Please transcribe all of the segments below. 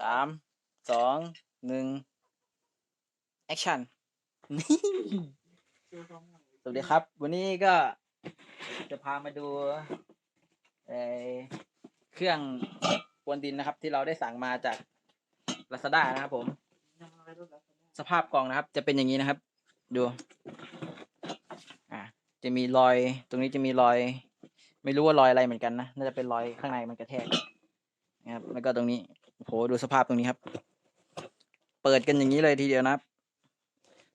สามสองหนึ่งแอคชั่นสวัสดีครับ วันนี้ก็จะพามาดูเอ่อเครื่องกวนดินนะครับ ที่เราได้สั่งมาจาก Lazada นะครับผม สภาพกล่องนะครับ จะเป็นอย่างนี้นะครับ ดู อ่าจะมีรอย ตรงนี้จะมีรอย ไม่รู้ว่ารอยอะไรเหมือนกันนะ น่าจะเป็นรอยข้างในมันกระแทกนะครับ แล้วก็ตรงนี้ โอ้โหดูสภาพตรงนี้ครับ เปิดกันอย่างนี้เลยทีเดียวนะครับ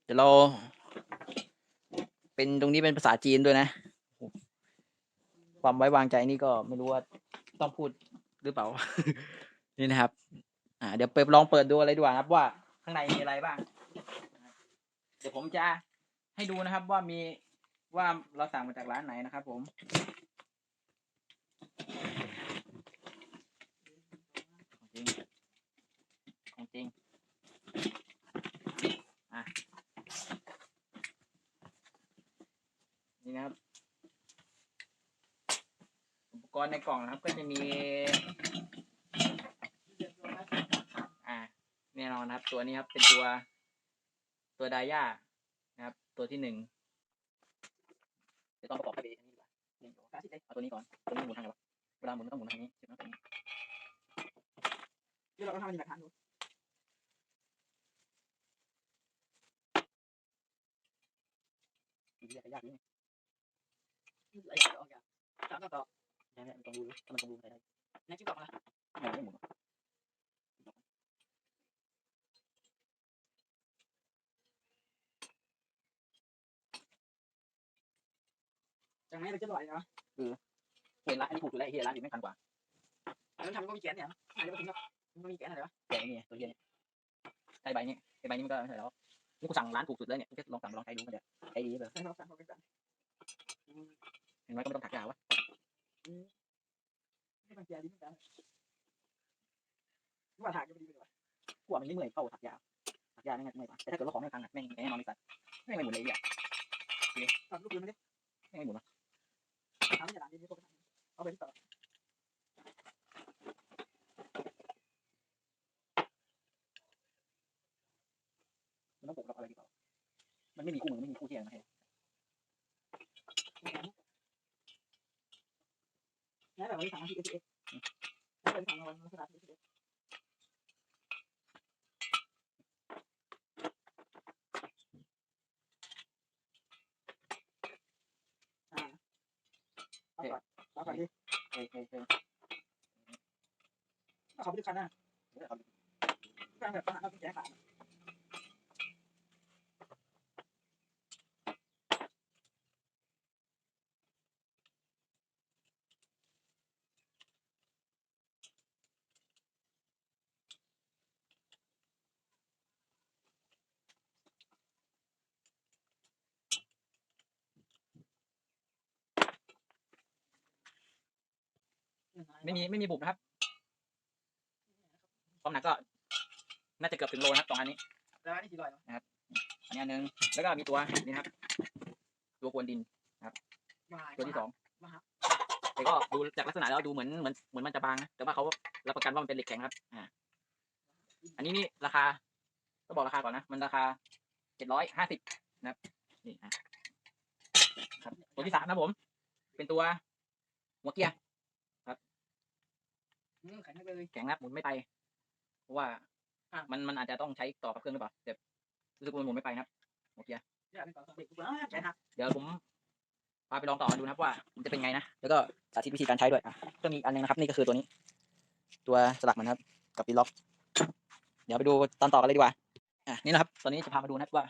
เดี๋ยวเรา เป็นตรงนี้เป็นภาษาจีนด้วยนะ ความไว้วางใจนี่ก็ไม่รู้ว่าต้องพูดหรือเปล่า นี่นะครับ อ่า เดี๋ยวเปิดลองเปิดดูอะไรดีกว่าครับ ว่าข้างในมีอะไรบ้าง เดี๋ยวผมจะให้ดูนะครับว่ามีว่าเราสั่งมาจากร้านไหนนะครับผม ของจริง ของจริง อะนี่นะครับ อุปกรณ์ในกล่องนะครับก็จะมี อ่าแน่นอนนะครับ ตัวนี้ครับเป็นตัวตัวไดย่านะครับ ตัวที่หนึ่งเดี๋ยวต้องประกอบให้ดีอันนี้ดีกว่านี่เอาตัวนี้ก่อนตัวนี้หมุนทางไหนวะเวลาหมุนมันต้องหมุนทางนี้ใช่ไหมตรงนี้ที่เราก็ทำเป็นหลักฐานดูดูยากยากนิดนึงหลายอย่างออกอย่างสามต่อต่อใช่ไหมมันต้องดูถ้ามันต้องดูอะไรได้ในที่ต่อมาไม่ไม่หมุนหรอกจากนั้นเราจะลอยเนาะเห็นร้านอันนี้ถูกอยู่แล้วไอ้เฮียร้านอื่นไม่ทันกว่าอันนั้นทำก็มีแกนเนี่ย อาจจะไม่ถึงครับมันมีแกนอะไรวะแต่ไอ้นี่ตัวเฮียเนี่ยไอ้ใบนี้ไอ้ใบนี้มั นก็ไม่ใช่แล้วนี่กูสั่งร้านถูกสุดแล้วเนี่ยกูแค่ลองสั่งมาลองใช้ดูมันจะใช้ดีเลยใช่ครับสั่งเขาไปสั่งเห็นไหมก็ไม่ต้องถักยาววะให้มันแกนดีเหมือนกันว่าถากจะดีไปกว่ากูว่ามันไม่เมื่อยเข้าถักยาวถักยาวนี่ไงเมื่อยกว่าแต่ถ้าเกิดว่าของไม่พังอะแม่งแน่นอนไม่ตัดแม่งไม่หมุนเลยอะตัดลูกปืนไม่ได้แม่งไม่หมุนนะ ทำให้หลานดีไม่พอเอาไปที่ต่อ มันต้องปลูกกับอะไรดีเปล่ามันไม่มีคู่มือไม่มีคู่เทียมนะเฮ้ย นี่แบบวันที่สามที่เอสเอสแล้วเป็นสามวันลักษณะที่เอสเอสอ่าเอาก่อนเอาก่อนดิ เฮ้ยเฮ้ยเฮ้ย เอาเขาไปดูคันหน้าข้างแบบปัญหาเราเป็นแกขาไม่มีไม่มีบุบนะครับ ความหนักก็ น่าจะเกือบถึงโลนะครับสองอันนี้แล้วนี่กี่ร้อยเนาะอันนี้อันหนึงแล้วก็มีตัวนี่นะครับ ตัวกวนดินตัวที่สองมาฮะแต่ก็ดูจากลักษณะแล้วดูเหมือนเหมือนเหมือนมันจะบางนะแต่ว่าเขารับประกันว่ามันเป็นเหล็กแข็งครับ อ่า อันนี้นี่ราคาก็บอกราคาก่อนนะ มันราคาเจ็ดร้อยห้าสิบนะครับ นี่อะครับตัวที่สามนะผม เป็นตัวหัวเกียร์อืมแข็งเลยแข็งนะครับหมุนไม่ไป เพราะว่าอะ มันมันอาจจะต้องใช้ต่อกับเครื่องหรือเปล่าแต่รู้สึกว่ามันหมุนไม่ไปนะครับหัวเกียร์อยากเป็นต่อสำเร็จกูว่าแกหักเดี๋ยวผมพาไปลองต่อดูนะครับว่ามันจะเป็นไงนะแล้วก็สาธิตวิธีการใช้ด้วยอะก็มีอีกอันหนึงนะครับ นี่ก็คือตัวนี้ ตัวสลักมันนะครับ กับปีล็อก เดี๋ยวไปดูตอนต่อกันเลยดีกว่า อะนี่นะครับ ตอนนี้จะพามาดูนะครับว่า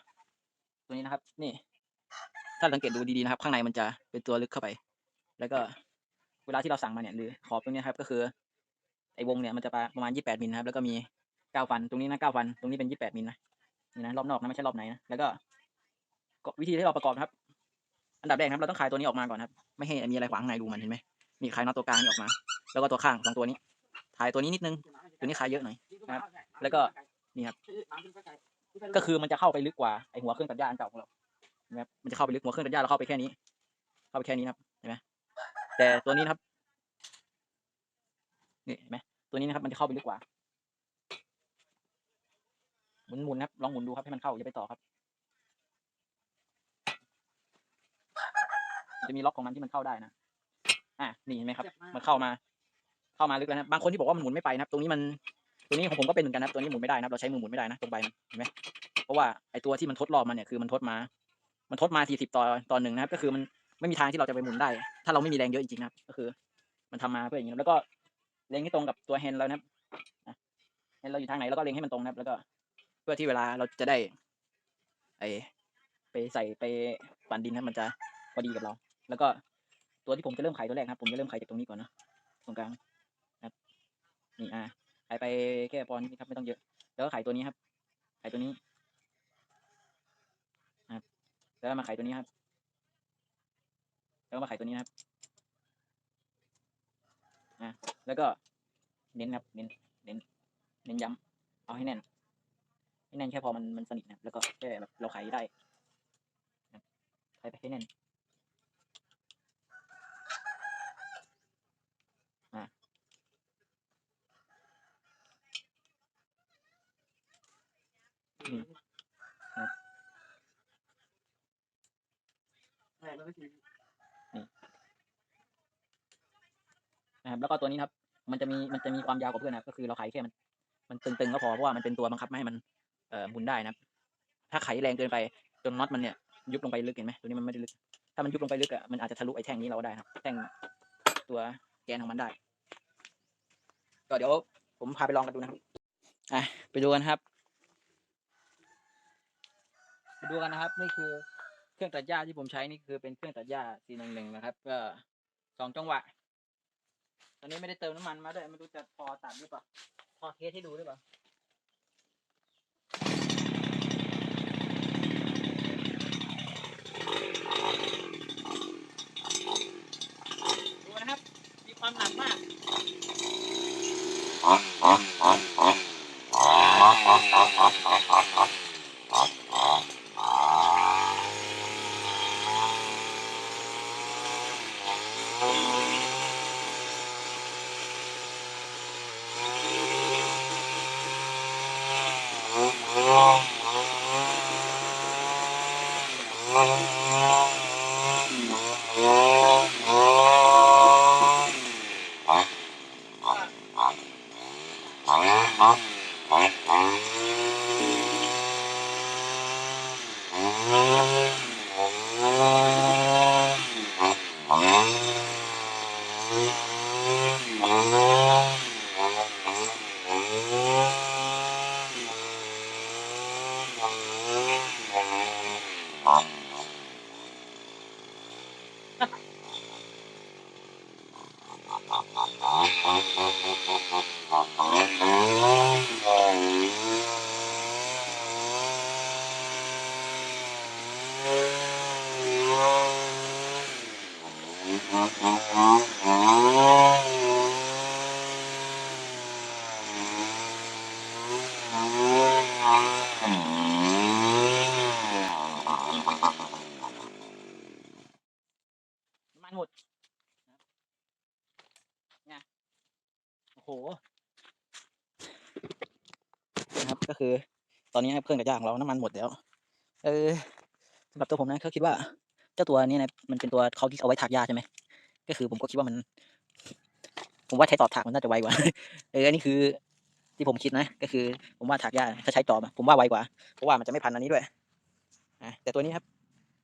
ตัวนี้นะครับ นี่ ถ้าสังเกตดูดีๆนะครับ ข้างในมันจะเป็นตัวลึกเข้าไป แล้วก็เวลาที่เราสั่งมาเนี่ยหรือขอบตรงเนี้ยครับ ก็คือ ไอ้วงเนี่ยมันจะประมาณ28มิลนะครับ แล้วก็มี9ฟัน ตรงนี้นะ9ฟัน ตรงนี้เป็น28มิลนะ นี่นะรอบนอกนะไม่ใช่รอบไหนนะ แล้วก็วิธีที่เราประกอบนะครับ อันดับแรกครับ เราต้องคลายตัวนี้ออกมาก่อนครับ ไม่ให้มีอะไรขวางในดูมันเห็นไหมมีคลายน็อตตัวกลางนี่ออกมา แล้วก็ตัวข้างสองตัวนี้คลายตัวนี้นิดนึง ตัวนี้คลายเยอะหน่อยนะครับ แล้วก็นี่ครับ ก็คือมันจะเข้าไปลึกกว่าไอหัวเครื่องตัดหญ้าอันเก่าของเรานะครับ มันจะเข้าไปลึกหัวเครื่องตัดหญ้าเราเข้าไปแค่นี้ เข้าไปแค่นี้ครับ เห็นไหมแต่ตัวนี้ครับ นี่เห็นไหมตัวนี้นะครับมันจะเข้าไปลึกกว่ามุนหมุนๆครับ ลองหมุนดูครับให้มันเข้าอย่าไปต่อครับมันจะมีล็อกของมันที่มันเข้าได้นะ อะนี่เห็นไหมครับเจ็บมากมันเข้ามา เข้ามาลึกแล้วนะครับบางคนที่บอกว่ามันหมุนไม่ไปนะครับ ตรงนี้มันตรงนี้ของผมก็เป็นเหมือนกันนะครับตัวนี้หมุนไม่ได้นะครับเราใช้มือหมุนไม่ได้นะตรงใบมันเห็นไหมเพราะว่าไอตัวที่มันทดรอบมันเนี่ยคือมันทดมา มันทดมาสี่สิบต่อต่อหนึ่งนะครับ ก็คือมันไม่มีทางที่เราจะไปหมุนได้ ถ้าเราไม่มีแรงเยอะจริงๆนะครับ ก็คือ มันทำมาเพื่ออย่างนี้นะแล้วก็ เล็งให้ตรงกับตัวแฮนด์เรานะครับแฮนด์เราอยู่ทางไหนเราก็เล็งให้มันตรงนะครับ แล้วก็เพื่อที่เวลาเราจะได้ ไอไปใส่ไปปั่นดินนะครับมันจะพอดีกับเรา แล้วก็ตัวที่ผมจะเริ่มไขตัวแรกครับ ผมจะเริ่มไขจากตรงนี้ก่อนนะตรงกลางนะครับนี่อ่าไขไปแค่ปอนด์นี้ครับไม่ต้องเยอะ แล้วก็ไขตัวนี้ครับไขตัวนี้ครับแล้วก็มาไขตัวนี้ครับ แล้วก็มาไขตัวนี้นะครับ อ่าแล้วก็เน้นครับเน้นเน้นเน้นย้ำเอาให้แน่นให้แน่นแค่พอมันมันสนิทนะครับแล้วก็แค่แบบเราไขได้ไขไปให้แน่นอืม ใช่แล้วก็คือ นะครับแล้วก็ตัวนี้ครับ มันจะมีมันจะมีความยาวกว่าเพื่อนนะครับ ก็คือเราไขแค่มัน มันตึงๆก็พอเพราะว่ามันเป็นตัวบังคับไม่ให้มันเอ่อหมุนได้นะครับ ถ้าไขแรงเกินไปจนน็อตมันเนี่ยยุบลงไปลึกเห็นไหมตัวนี้มันไม่ได้ลึก ถ้ามันยุบลงไปลึกอะมันอาจจะทะลุไอ้แท่งนี้เราได้ครับ แท่งตัวแกนของมันได้ ก็เดี๋ยวผมพาไปลองกันดูนะครับอะไปดูกันครับไปดูกันนะครับ นี่คือเครื่องตัดหญ้าที่ผมใช้นี่คือเป็นเครื่องตัดหญ้า411นะครับ ก็สองจังหวะ ตอนนี้ไม่ได้เติมน้ำมันมาด้วยไม่รู้จะพอตัดหรือเปล่าพอเทสให้ดูหรือเปล่า Oh. หมดนี่ยโอ้โหนะครับก็คือ ตอนนี้เครื่องกระย่างเราน้ำมันหมดแล้ว เออสำหรับตัวผมนะเขาคิดว่า เจ้าตัวนี้นะมันเป็นตัวเขาที่เอาไว้ถากหญ้าใช่ไหมก็คือผมก็คิดว่ามัน ผมว่าใช้ต่อถากมันน่าจะไวกว่า เอออันนี้คือ ที่ผมคิดนะ ก็คือ ผมว่าถากหญ้าถ้าใช้ต่อมาผมว่าไวกว่าเพราะว่ามันจะไม่พันอันนี้ด้วยอะแต่ตัวนี้ครับ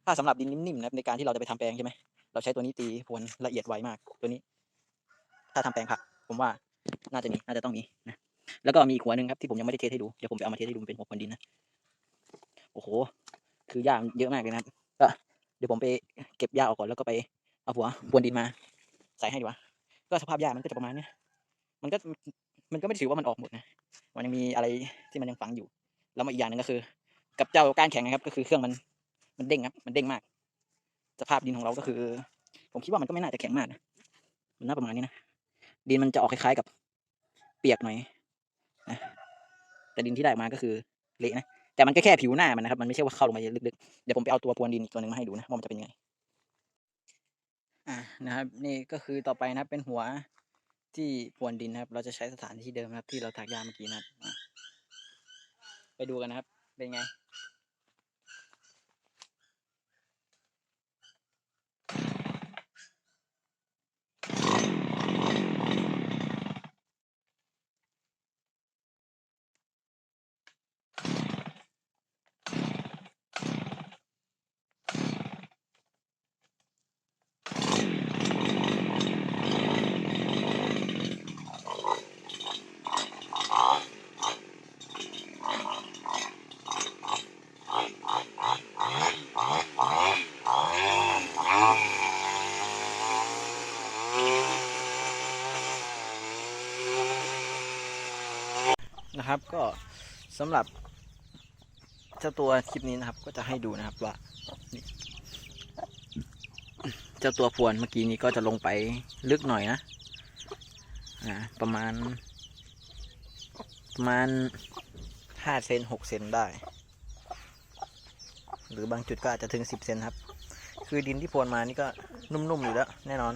ถ้าสำหรับดินนิ่มๆนะครับในการที่เราจะไปทำแปลงใช่ไหม เราใช้ตัวนี้ตีพรวนละเอียดไวมากตัวนี้ ถ้าทำแปลงผัก ผมว่าน่าจะมีน่าจะต้องมีนะแล้วก็มีอีกหัวหนึ่งครับที่ผมยังไม่ได้เทสให้ดูเดี๋ยวผมไปเอามาเทสให้ดูเป็นหัวพวนดินนะโอ้โห คือหญ้าเยอะมากเลยนะก็เดี๋ยวผมไปเก็บหญ้าออกก่อนแล้วก็ไปเอาหัวพรวนดินมา ใส่ให้ดีกว่าก็สภาพหญ้ามันก็จะประมาณนี้มันก็มันก็ไม่ถือว่ามันออกหมดนะมันยังมีอะไรที่มันยังฝังอยู่ แล้วมาอีกอย่างหนึ่งก็คือ กับเจ้าก้านแข็งนะครับ ก็คือเครื่องมันมันเด้งครับ มันเด้งมาก สภาพดินของเราก็คือ ผมคิดว่ามันก็ไม่น่าจะแข็งมากนะมันน่าประมาณนี้นะดินมันจะออกคล้ายๆกับ เปียกหน่อยนะแต่ดินที่ได้มาก็คือเละนะแต่มันก็แค่ผิวหน้ามันนะครับ มันไม่ใช่ว่าเข้าลงไปลึกๆเดี๋ยวผมไปเอาตัวพรวนดินอีกตัวหนึ่งมาให้ดูนะว่ามันจะเป็นยังไงอ่านะครับ นี่ก็คือต่อไปนะเป็นหัวที่พรวนดินนะครับ เราจะใช้สถานที่เดิมนะครับ ที่เราถากหญ้าเมื่อกี้นะครับอะไปดูกันนะครับ เป็นไง นะครับ ก็สำหรับเจ้าตัวคลิปนี้นะครับ ก็จะให้ดูนะครับว่าเจ้าตัวพวนเมื่อกี้นี้ก็จะลงไปลึกหน่อยนะอ่าประมาณ ประมาณห้าเซนหกเซนได้ หรือบางจุดก็อาจจะถึงสิบเซนครับ คือดินที่พวนมานี่ก็นุ่มๆอยู่แล้ว แน่นอน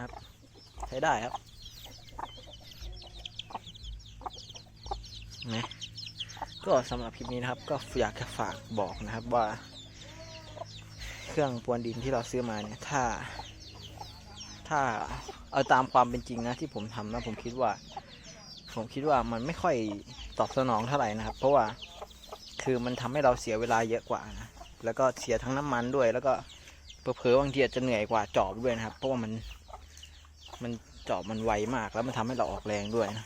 ครับ ใช้ได้ครับ นะก็สำหรับคลิปนี้นะครับ ก็อยากจะฝากบอกนะครับว่า เครื่องปวนดินที่เราซื้อมาเนี่ยถ้า ถ้าเอาตามความเป็นจริงนะที่ผมทำนะผมคิดว่า ผมคิดว่ามันไม่ค่อยตอบสนองเท่าไหร่นะครับ เพราะว่าคือมันทำให้เราเสียเวลาเยอะกว่านะแล้วก็เสียทั้งน้ำมันด้วย แล้วก็เผลอๆบางทีอาจจะเหนื่อยกว่าจอบด้วยนะครับ เพราะว่ามันมันจอบมันไวมากแล้วมันทำให้เราออกแรงด้วยนะ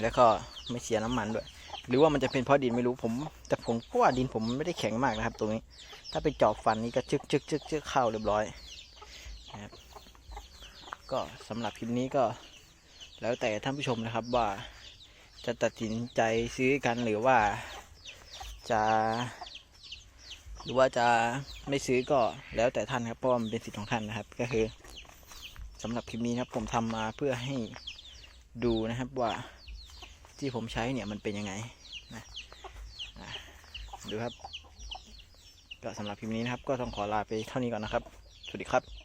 แล้วก็ไม่เสียน้ำมันด้วย หรือว่ามันจะเป็นเพราะดินไม่รู้ผม แต่ผมก็ว่าดินผมไม่ได้แข็งมากนะครับ ตรงนี้ ถ้าไปจอบฟันนี่ก็จึกจึกจึกจึกเข้าเรียบร้อยนะครับก็สำหรับคลิปนี้ก็ แล้วแต่ท่านผู้ชมนะครับว่าจะตัดสินใจซื้อกันหรือว่าจะ หรือว่าจะไม่ซื้อก็แล้วแต่ท่านครับเพราะว่ามันเป็นสิทธิ์ของท่านนะครับ ก็คือสำหรับคลิปนี้ครับผมทำมาเพื่อให้ดูนะครับว่า ที่ผมใช้เนี่ยมันเป็นยังไงนะดูครับ ก็สำหรับคลิปนี้นะครับ ก็ต้องขอลาไปเท่านี้ก่อนนะครับ สวัสดีครับ